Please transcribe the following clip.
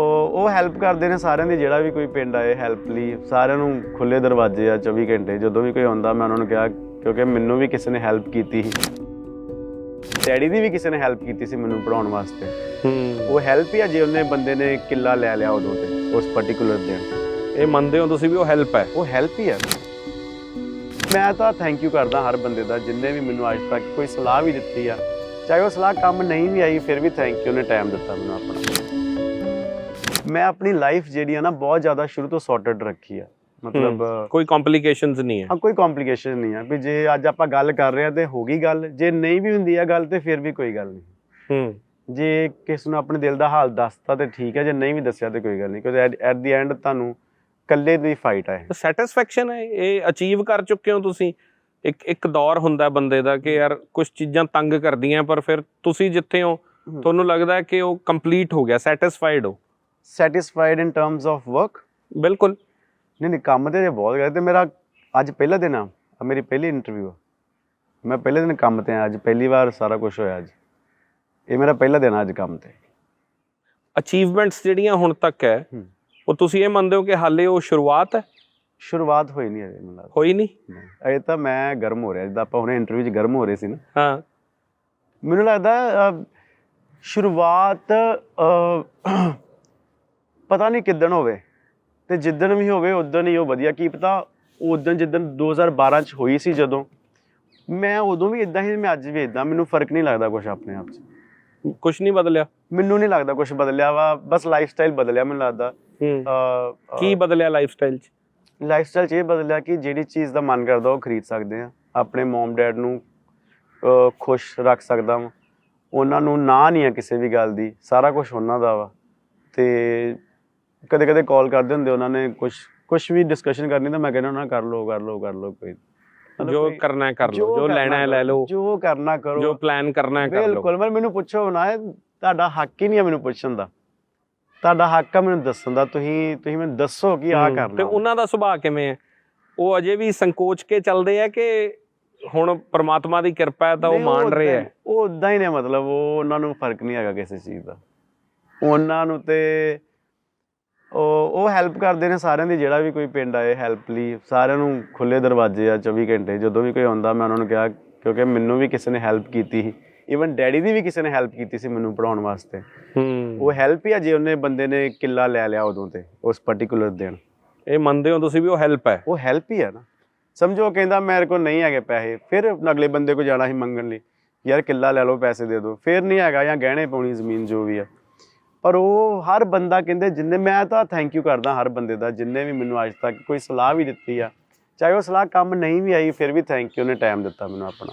ਉਹ ਉਹ ਹੈਲਪ ਕਰਦੇ ਨੇ ਸਾਰਿਆਂ ਦੀ ਜਿਹੜਾ ਵੀ ਕੋਈ ਪਿੰਡ ਆਏ ਹੈਲਪ ਲਈ ਸਾਰਿਆਂ ਨੂੰ ਖੁੱਲੇ ਦਰਵਾਜ਼ੇ ਆ 24 ਘੰਟੇ। ਜਦੋਂ ਵੀ ਕੋਈ ਆਉਂਦਾ ਮੈਂ ਉਹਨਾਂ ਨੂੰ ਕਿਹਾ ਕਿਉਂਕਿ ਮੈਨੂੰ ਵੀ ਕਿਸੇ ਨੇ ਹੈਲਪ ਕੀਤੀ ਸੀ। ਡੈਡੀ ਦੀ ਵੀ ਕਿਸੇ ਨੇ ਹੈਲਪ ਕੀਤੀ ਸੀ ਮੈਨੂੰ ਪੜਾਉਣ ਵਾਸਤੇ। ਹੂੰ। ਉਹ ਹੈਲਪ ਹੀ ਆ ਜੇ ਉਹਨੇ ਬੰਦੇ ਨੇ ਕਿੱਲਾ ਲੈ ਲਿਆ ਉਦੋਂ ਤੇ ਉਸ ਪਾਰਟਿਕੂਲਰ ਦਿਨ। ਇਹ ਮੰਨਦੇ ਹੋ ਤੁਸੀਂ ਵੀ ਉਹ ਹੈਲਪ ਹੈ? ਉਹ ਹੈਲਪ ਹੀ ਆ। ਮੈਂ ਤਾਂ ਥੈਂਕ ਯੂ ਕਰਦਾ ਹਰ ਬੰਦੇ ਦਾ ਜਿੰਨੇ ਵੀ ਮੈਨੂੰ ਅੱਜ ਤੱਕ ਕੋਈ ਸਲਾਹ ਵੀ ਦਿੱਤੀ ਆ। ਚਾਹੇ ਉਹ ਸਲਾਹ ਕੰਮ ਨਹੀਂ ਵੀ ਆਈ ਫਿਰ ਵੀ ਥੈਂਕ ਯੂ ਉਹਨੇ ਟਾਈਮ ਦਿੱਤਾ ਮੈਨੂੰ ਆਪਣਾ। ਮੈਂ ਆਪਣੀ ਲਾਈਫ ਜਿਹੜੀ ਆ ਨਾ ਬਹੁਤ ਜ਼ਿਆਦਾ ਸ਼ੁਰੂ ਤੋਂ ਸੌਰਟਡ ਰੱਖੀ ਆ। ਮਤਲਬ ਕੋਈ ਕੰਪਲਿਕੇਸ਼ਨਸ ਨਹੀਂ ਹੈ। ਹਾਂ ਕੋਈ ਕੰਪਲਿਕੇਸ਼ਨ ਨਹੀਂ ਆ ਵੀ ਜੇ ਅੱਜ ਆਪਾਂ ਗੱਲ ਕਰ ਰਹੇ ਆ ਤੇ ਹੋ ਗਈ ਗੱਲ ਜੇ ਨਹੀਂ ਵੀ ਹੁੰਦੀ ਆ ਗੱਲ ਤੇ ਫਿਰ ਵੀ ਕੋਈ ਗੱਲ ਨਹੀਂ। ਹੂੰ। ਜੇ ਕਿਸ ਨੂੰ ਆਪਣੇ ਦਿਲ ਦਾ ਹਾਲ ਦੱਸਤਾ ਤੇ ਠੀਕ ਹੈ ਜੇ ਨਹੀਂ ਵੀ ਦੱਸਿਆ ਤੇ ਕੋਈ ਗੱਲ ਨਹੀਂ ਕਿਉਂਕਿ ਐਟ ਦੀ ਐਂਡ ਤੁਹਾਨੂੰ ਇਕੱਲੇ ਦੀ ਫਾਈਟ ਹੈ ਸੈਟੀਸਫੈਕਸ਼ਨ ਹੈ ਇਹ ਅਚੀਵ ਕਰ ਚੁੱਕੇ ਹੋ ਤੁਸੀਂ? ਇੱਕ ਇੱਕ ਦੌਰ ਹੁੰਦਾ ਬੰਦੇ ਦਾ ਕਿ ਯਾਰ ਕੁਝ ਚੀਜ਼ਾਂ ਤੰਗ ਕਰਦੀਆਂ ਪਰ ਫਿਰ ਤੁਸੀਂ ਜਿੱਥੇ ਹੋ। ਤੁਹਾਨੂੰ ਲੱਗਦਾ ਕਿ ਉਹ ਕੰਪਲੀਟ ਹੋ ਗਿਆ ਸੈਟੀਸਫਾਈਡ ਹੋ? Satisfied in terms of work ਬਿਲਕੁਲ। ਨਹੀਂ ਨਹੀਂ ਕੰਮ ਤੇ ਬਹੁਤ ਗਏ ਤੇ ਮੇਰਾ ਅੱਜ ਪਹਿਲਾ ਦਿਨ ਆ ਮੇਰੀ ਪਹਿਲੀ ਇੰਟਰਵਿਊ ਆ। ਮੈਂ ਪਹਿਲੇ ਦਿਨ ਕੰਮ ਤੇ ਆ ਅੱਜ ਪਹਿਲੀ ਵਾਰ ਸਾਰਾ ਕੁਝ ਹੋਇਆ ਅੱਜ। ਇਹ ਮੇਰਾ ਪਹਿਲਾ ਦਿਨ ਆ ਅੱਜ ਕੰਮ ਤੇ। ਅਚੀਵਮੈਂਟਸ ਜਿਹੜੀਆਂ ਹੁਣ ਤੱਕ ਹੈ। ਉਹ ਤੁਸੀਂ ਇਹ ਮੰਨਦੇ ਹੋ ਕਿ ਹਾਲੇ ਉਹ ਸ਼ੁਰੂਆਤ ਹੈ? ਸ਼ੁਰੂਆਤ ਹੋਈ ਨਹੀਂ ਅਜੇ ਲੱਗਦਾ। ਹੋਈ ਨਹੀਂ। ਅਜੇ ਤਾਂ ਮੈਂ ਗਰਮ ਹੋ ਰਿਹਾ ਜਿੱਦਾਂ ਆਪਾਂ ਹੁਣੇ ਇੰਟਰਵਿਊ 'ਚ ਗਰਮ ਹੋ ਰਹੇ ਸੀ ਨਾ। ਹਾਂ। ਮੈਨੂੰ ਲੱਗਦਾ ਸ਼ੁਰੂਆਤ ਪਤਾ ਨਹੀਂ ਕਿੱਦਣ ਹੋਵੇ ਤੇ ਜਿੱਦਣ ਵੀ ਹੋਵੇ ਉਦੋਂ ਹੀ ਉਹ ਵਧੀਆ। ਕੀ ਪਤਾ ਉਦੋਂ ਜਿੱਦਣ 2012 ਚ ਹੋਈ ਸੀ ਜਦੋਂ। ਮੈਂ ਉਦੋਂ ਵੀ ਇਦਾਂ ਹੀ ਮੈਂ ਅੱਜ ਵੀ ਇਦਾਂ ਮੈਨੂੰ ਫ਼ਰਕ ਨਹੀਂ ਲੱਗਦਾ ਕੁਝ ਆਪਣੇ ਆਪ 'ਚ। ਕੁਝ ਨਹੀਂ ਬਦਲਿਆ? ਮੈਨੂੰ ਨਹੀਂ ਲੱਗਦਾ ਕੁਝ ਬਦਲਿਆ ਵਾ ਬਸ ਲਾਈਫ ਸਟਾਈਲ ਬਦਲਿਆ ਮੈਨੂੰ ਲੱਗਦਾ। ਹੂੰ। ਕੀ ਬਦਲਿਆ ਲਾਈਫ ਸਟਾਈਲ 'ਚ? ਲਾਈਫ ਸਟਾਈਲ 'ਚ ਇਹ ਬਦਲਿਆ ਕਿ ਜਿਹੜੀ ਚੀਜ਼ ਦਾ ਮਨ ਕਰਦਾ ਉਹ ਖਰੀਦ ਸਕਦੇ ਆ। ਆਪਣੇ ਮਮ ਡੈਡ ਨੂੰ ਖੁਸ਼ ਰੱਖ ਸਕਦਾ ਵਾਂ। ਉਹਨਾਂ ਨੂੰ ਨਾ ਨਹੀਂ ਆ ਕਿਸੇ ਵੀ ਗੱਲ ਦੀ ਸਾਰਾ ਕੁਝ ਉਹਨਾਂ ਦਾ ਵਾ। ਤੇ ਕਦੇ ਕਦੇ ਕਾਲ ਕਰਦੇ ਹੁੰਦੇ ਉਹਨਾਂ ਨੇ ਕੁਝ ਕੁਝ ਵੀ ਡਿਸਕਸ਼ਨ ਕਰਨੀ ਤਾਂ ਮੈਂ ਕਹਿੰਦਾ ਉਹਨਾਂ ਕਰ ਲਓ ਕਰ ਲਓ ਕਰ ਲਓ ਕੋਈ। ਜੋ ਕਰਨਾ ਹੈ ਕਰ ਲਓ ਜੋ ਲੈਣਾ ਹੈ ਲੈ ਲਓ। ਜੋ ਕਰਨਾ ਕਰੋ। ਜੋ ਪਲਾਨ ਕਰਨਾ ਹੈ ਕਰ ਲਓ। ਬਿਲਕੁਲ ਮੈਂ ਮੈਨੂੰ ਪੁੱਛੋ ਨਾ ਤੁਹਾਡਾ ਹੱਕ ਹੀ ਨਹੀਂ ਆ ਮੈਨੂੰ ਪੁੱਛਣ ਦਾ। ਤੁਹਾਡਾ ਹੱਕ ਆ ਮੈਨੂੰ ਦੱਸਣ ਦਾ। ਤੁਸੀਂ ਤੁਸੀਂ ਮੈਨੂੰ ਦੱਸੋ ਕਿ ਹਮ, ਕਰਨਾ ਤੇ। ਉਹਨਾਂ ਦਾ ਸੁਭਾਅ ਕਿਵੇਂ ਹੈ? ਉਹ ਅਜੇ ਵੀ ਸੰਕੋਚ ਕੇ ਚੱਲਦੇ ਆ ਕਿ ਹੁਣ ਪ੍ਰਮਾਤਮਾ ਦੀ ਕਿਰਪਾ ਹੈ ਤਾਂ ਉਹ ਮੰਨ ਰਹੇ ਹੀ- ਆ ਉਹ ਉਦਾਂ ਹੀ ਨੇ ਮਤਲਬ ਉਹ ਉਹਨਾਂ ਨੂੰ ਫ਼ਰਕ ਨਹੀਂ ਹੈਗਾ ਕਿਸੇ ਚੀਜ਼ ਦਾ। ਉਹਨਾਂ ਨੂੰ ਤੇ ਉਹ ਉਹ ਹੈਲਪ ਕਰਦੇ ਨੇ ਸਾਰਿਆਂ ਦੀ ਜਿਹੜਾ ਵੀ ਕੋਈ ਪਿੰਡ ਆਏ ਹੈਲਪ ਲਈ ਸਾਰਿਆਂ ਨੂੰ ਖੁੱਲੇ ਦਰਵਾਜ਼ੇ ਆ 24 ਘੰਟੇ ਜਦੋਂ ਵੀ ਕੋਈ ਆਉਂਦਾ ਮੈਂ ਉਹਨਾਂ ਨੂੰ ਕਿਹਾ ਕਿਉਂਕਿ ਮੈਨੂੰ ਵੀ ਕਿਸੇ ਨੇ ਹੈਲਪ ਕੀਤੀ ਸੀ। ਇਵਨ ਡੈਡੀ ਦੀ ਵੀ ਕਿਸੇ ਨੇ ਹੈਲਪ ਕੀਤੀ ਸੀ ਮੈਨੂੰ ਪੜਾਉਣ ਵਾਸਤੇ। ਹੂੰ। ਉਹ ਹੈਲਪ ਹੀ ਆ ਜੇ ਉਹਨੇ ਬੰਦੇ ਨੇ ਕਿੱਲਾ ਲੈ ਲਿਆ ਉਦੋਂ ਤੇ ਉਸ ਪਾਰਟਿਕੂਲਰ ਦਿਨ। ਇਹ ਮੰਨਦੇ ਹੋ ਤੁਸੀਂ ਵੀ ਉਹ ਹੈਲਪ ਹੈ? ਉਹ ਹੈਲਪ ਹੀ ਆ ਨਾ। ਸਮਝੋ ਕਹਿੰਦਾ ਮੇਰੇ ਕੋਲ ਨਹੀਂ ਹੈਗੇ ਪੈਸੇ। ਫਿਰ ਅਗਲੇ ਬੰਦੇ ਕੋਲ ਜਾਣਾ ਸੀ ਮੰਗਣ ਲਈ। ਯਾਰ ਕਿੱਲਾ ਲੈ ਲਓ ਪੈਸੇ ਦੇ ਦਿਓ। ਫਿਰ ਨਹੀਂ ਹੈਗਾ ਜਾਂ ਗਹਿਣੇ ਪਾਉਣੀ ਜ਼ਮੀਨ ਜੋ ਵੀ ਆ। ਪਰ ਉਹ ਹਰ ਬੰਦਾ ਕਹਿੰਦੇ ਜਿੰਨੇ, ਮੈਂ ਤਾਂ ਥੈਂਕ ਯੂ ਕਰਦਾ ਹਰ ਬੰਦੇ ਦਾ, ਜਿੰਨੇ ਵੀ ਮੈਨੂੰ ਅੱਜ ਤੱਕ ਕੋਈ ਸਲਾਹ ਵੀ ਦਿੱਤੀ ਆ। ਚਾਹੇ ਉਹ ਸਲਾਹ ਕੰਮ ਨਹੀਂ ਵੀ ਆਈ, ਫਿਰ ਵੀ ਥੈਂਕ ਯੂ ਨੇ ਟਾਈਮ ਦਿੱਤਾ ਮੈਨੂੰ ਆਪਣਾ।